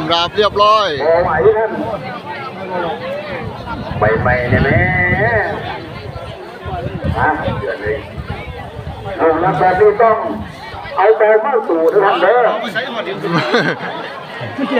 ำราบเรียบร้อยไปไปเนี่ยแม่ฮะเดือนเลยโอ้วแต่นี้ต้องเอาแบลมาสู่ทุกท่านเด้อไม่ไหน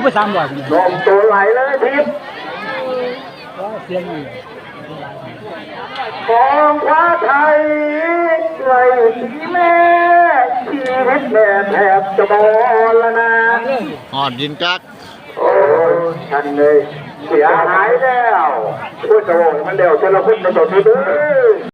เพื่อสามวันลมตัวไหลเลยทิพย์เสียงของพระไทยไหลสีแม่ วัดแดดแอบจะบอละนะหอดยินกักโอ้ฉันเลยเสียหายแล้วพูดจะบอยมันเดี่ยวจะเราพูดมาจบที่ด้วย